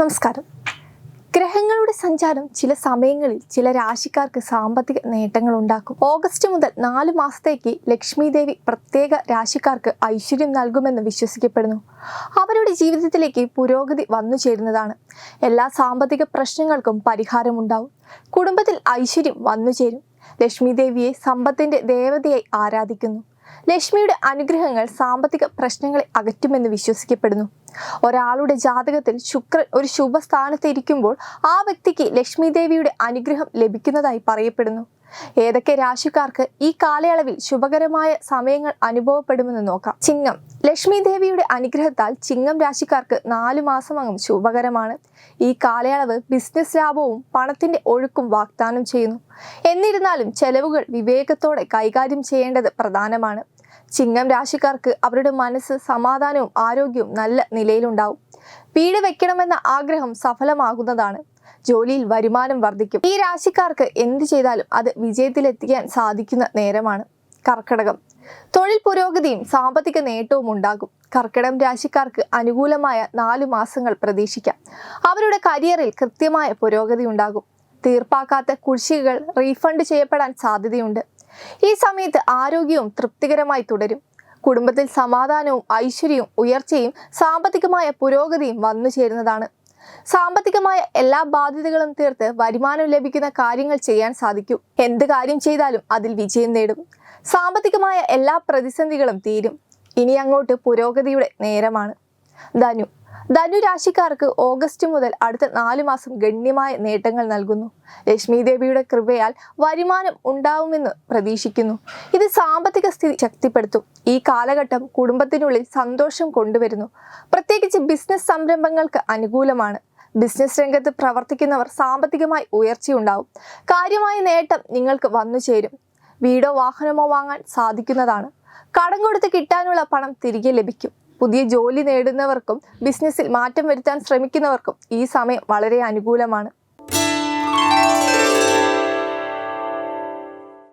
നമസ്കാരം. ഗ്രഹങ്ങളുടെ സഞ്ചാരം ചില സമയങ്ങളിൽ ചില രാശിക്കാർക്ക് സാമ്പത്തിക നേട്ടങ്ങൾ ഉണ്ടാക്കും. ഓഗസ്റ്റ് മുതൽ നാല് മാസത്തേക്ക് ലക്ഷ്മി ദേവി പ്രത്യേക രാശിക്കാർക്ക് ഐശ്വര്യം നൽകുമെന്ന് വിശ്വസിക്കപ്പെടുന്നു. അവരുടെ ജീവിതത്തിലേക്ക് പുരോഗതി വന്നു ചേരുന്നതാണ്. എല്ലാ സാമ്പത്തിക പ്രശ്നങ്ങൾക്കും പരിഹാരമുണ്ടാവും. കുടുംബത്തിൽ ഐശ്വര്യം വന്നു ചേരും. ലക്ഷ്മി ദേവിയെ സമ്പത്തിന്റെ ദേവതയായി ആരാധിക്കുന്നു. ലക്ഷ്മിയുടെ അനുഗ്രഹങ്ങൾ സാമ്പത്തിക പ്രശ്നങ്ങളെ അകറ്റുമെന്ന് വിശ്വസിക്കപ്പെടുന്നു. ഒരാളുടെ ജാതകത്തിൽ ശുക്രൻ ഒരു ശുഭസ്ഥാനത്ത് ഇരിക്കുമ്പോൾ ആ വ്യക്തിക്ക് ലക്ഷ്മി ദേവിയുടെ അനുഗ്രഹം ലഭിക്കുന്നതായി പറയപ്പെടുന്നു. ഏതൊക്കെ രാശിക്കാർക്ക് ഈ കാലയളവിൽ ശുഭകരമായ സമയങ്ങൾ അനുഭവപ്പെടുമെന്ന് നോക്കാം. ചിങ്ങം. ലക്ഷ്മി ദേവിയുടെ അനുഗ്രഹത്താൽ ചിങ്ങം രാശിക്കാർക്ക് നാലു മാസമങ്ങും ശുഭകരമാണ്. ഈ കാലയളവ് ബിസിനസ് ലാഭവും പണത്തിന്റെ ഒഴുക്കും വാഗ്ദാനം ചെയ്യുന്നു. എന്നിരുന്നാലും ചെലവുകൾ വിവേകത്തോടെ കൈകാര്യം ചെയ്യേണ്ടത് പ്രധാനമാണ്. ചിങ്ങം രാശിക്കാർക്ക് അവരുടെ മനസ്സ് സമാധാനവും ആരോഗ്യവും നല്ല നിലയിലുണ്ടാവും. വീട് വെക്കണമെന്ന ആഗ്രഹം സഫലമാകുന്നതാണ്. ജോലിയിൽ വരുമാനം വർദ്ധിക്കും. ഈ രാശിക്കാർക്ക് എന്ത് ചെയ്താലും അത് വിജയത്തിലെത്തിക്കാൻ സാധിക്കുന്ന നേരമാണ് കർക്കിടകം. തൊഴിൽ പുരോഗതിയും സാമ്പത്തിക നേട്ടവും ഉണ്ടാകും. കർക്കിടകം രാശിക്കാർക്ക് അനുകൂലമായ നാലു മാസങ്ങൾ പ്രതീക്ഷിക്കാം. അവരുടെ കരിയറിൽ കൃത്യമായ പുരോഗതി ഉണ്ടാകും. തീർപ്പാക്കാത്ത കുടിശ്ശികകൾ റീഫണ്ട് ചെയ്യപ്പെടാൻ സാധ്യതയുണ്ട്. ഈ സമയത്ത് ആരോഗ്യവും തൃപ്തികരമായി തുടരും. കുടുംബത്തിൽ സമാധാനവും ഐശ്വര്യവും ഉയർച്ചയും സാമ്പത്തികമായ പുരോഗതിയും വന്നു ചേരുന്നതാണ് സാമ്പത്തികമായ എല്ലാ ബാധ്യതകളും തീർത്ത് വരുമാനം ലഭിക്കുന്ന കാര്യങ്ങൾ ചെയ്യാൻ സാധിക്കും. എന്ത് കാര്യം ചെയ്താലും അതിൽ വിജയം നേടും. സാമ്പത്തികമായ എല്ലാ പ്രതിസന്ധികളും തീരും. ഇനി അങ്ങോട്ട് പുരോഗതിയുടെ നേരമാണ്. ധനു ധനു രാശിക്കാർക്ക് ഓഗസ്റ്റ് മുതൽ അടുത്ത നാലു മാസം ഗണ്യമായ നേട്ടങ്ങൾ നൽകുന്നു. ലക്ഷ്മി ദേവിയുടെ കൃപയാൽ വരുമാനം ഉണ്ടാവുമെന്ന് പ്രതീക്ഷിക്കുന്നു. ഇത് സാമ്പത്തിക സ്ഥിതി ശക്തിപ്പെടുത്തും. ഈ കാലഘട്ടം കുടുംബത്തിനുള്ളിൽ സന്തോഷം കൊണ്ടുവരുന്നു. പ്രത്യേകിച്ച് ബിസിനസ് സംരംഭങ്ങൾക്ക് അനുകൂലമാണ്. ബിസിനസ് രംഗത്ത് പ്രവർത്തിക്കുന്നവർ സാമ്പത്തികമായി ഉയർച്ചയുണ്ടാവും. കാര്യമായ നേട്ടം നിങ്ങൾക്ക് വന്നു ചേരും. വീടോ വാഹനമോ വാങ്ങാൻ സാധിക്കുന്നതാണ്. കടം കൊടുത്ത് കിട്ടാനുള്ള പണം തിരികെ ലഭിക്കും. പുതിയ ജോലി നേടുന്നവർക്കും ബിസിനസ്സിൽ മാറ്റം വരുത്താൻ ശ്രമിക്കുന്നവർക്കും ഈ സമയം വളരെ അനുകൂലമാണ്.